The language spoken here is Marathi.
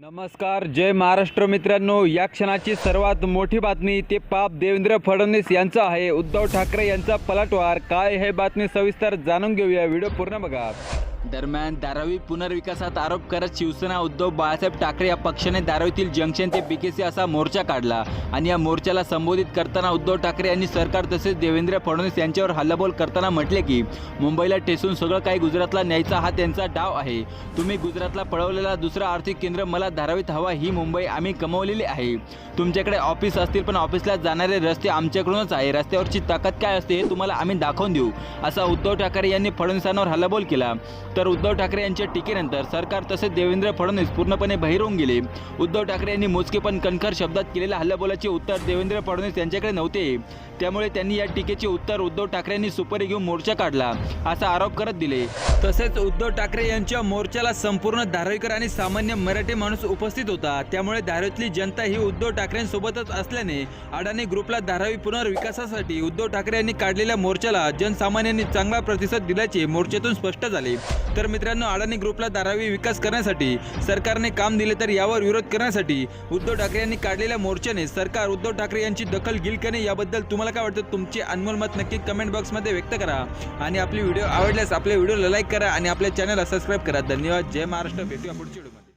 नमस्कार जय महाराष्ट्र मित्रांनो. या क्षणाची सर्वात मोठी बातमी ते पाप देवेंद्र फडणवीस यांचं आहे. उद्धव ठाकरे यांचा पलटवार. काय हे बातमी सविस्तर जाणून घेऊया. व्हिडिओ पूर्ण बघा. दरम्यान धारावी पुनर्विकासात आरोप करत शिवसेना उद्धव बाळासाहेब ठाकरे या पक्षाने धारावीतील जंक्शन ते बीकेसी असा मोर्चा काढला. आणि या मोर्चाला संबोधित करताना उद्धव ठाकरे यांनी सरकार तसेच देवेंद्र फडणवीस यांच्यावर हल्लाबोल करताना म्हटले की मुंबईला टेसून सगळं काही गुजरातला न्यायचा हा त्यांचा डाव आहे. तुम्ही गुजरातला पळवलेला दुसरा आर्थिक केंद्र मला धारावीत हवा ही मुंबई आम्ही कमवलेली आहे. तुमच्याकडे ऑफिस असतील पण ऑफिसला जाणारे रस्ते आमच्याकडूनच आहे. रस्त्यावरची ताकद काय असते हे तुम्हाला आम्ही दाखवून देऊ असा उद्धव ठाकरे यांनी फडणवीसांवर हल्लाबोल केला. तर उद्धव ठाकरे यांच्या टीकेनंतर सरकार तसेच देवेंद्र फडणवीस पूर्णपणे बहिर होऊन गेले. उद्धव ठाकरे यांनी मोजके पण कणखर शब्दात केलेल्या हल्लाबोलाचे उत्तर देवेंद्र फडणवीस यांच्याकडे नव्हते. त्यामुळे त्यांनी या टीकेचे उत्तर उद्धव ठाकरे यांनी सुपारी घेऊन मोर्चा काढला असा आरोप करत दिले. तसेच उद्धव ठाकरे यांच्या मोर्चाला संपूर्ण धारावीकर आणि सामान्य मराठी माणूस उपस्थित होता. त्यामुळे धारावीतली जनता ही उद्धव ठाकरेंसोबतच असल्याने अडाणी ग्रुपला धारावी पुनर्विकासासाठी उद्धव ठाकरे यांनी काढलेल्या मोर्चाला जनसामान्यांनी चांगला प्रतिसाद दिल्याचे मोर्चातून स्पष्ट झाले. तर मित्रांनो अडाणी ग्रुपला धारावी विकास करण्यासाठी सरकारने काम दिले तर यावर विरोध करण्यासाठी उद्धव ठाकरे यांनी काढलेल्या मोर्चाने सरकार उद्धव ठाकरे यांची दखल घेईल का नाही याबद्दल तुम्हाला काय वाटतं? तुमचे अनमोल मत नक्की कमेंट बॉक्समध्ये व्यक्त करा आणि आपली व्हिडिओ आवडल्यास आपल्या व्हिडिओला लाईक करा आणि आपल्या चॅनलला सबस्क्राईब करा. धन्यवाद. जय महाराष्ट्र. भेटूया पुढच्या व्हिडिओ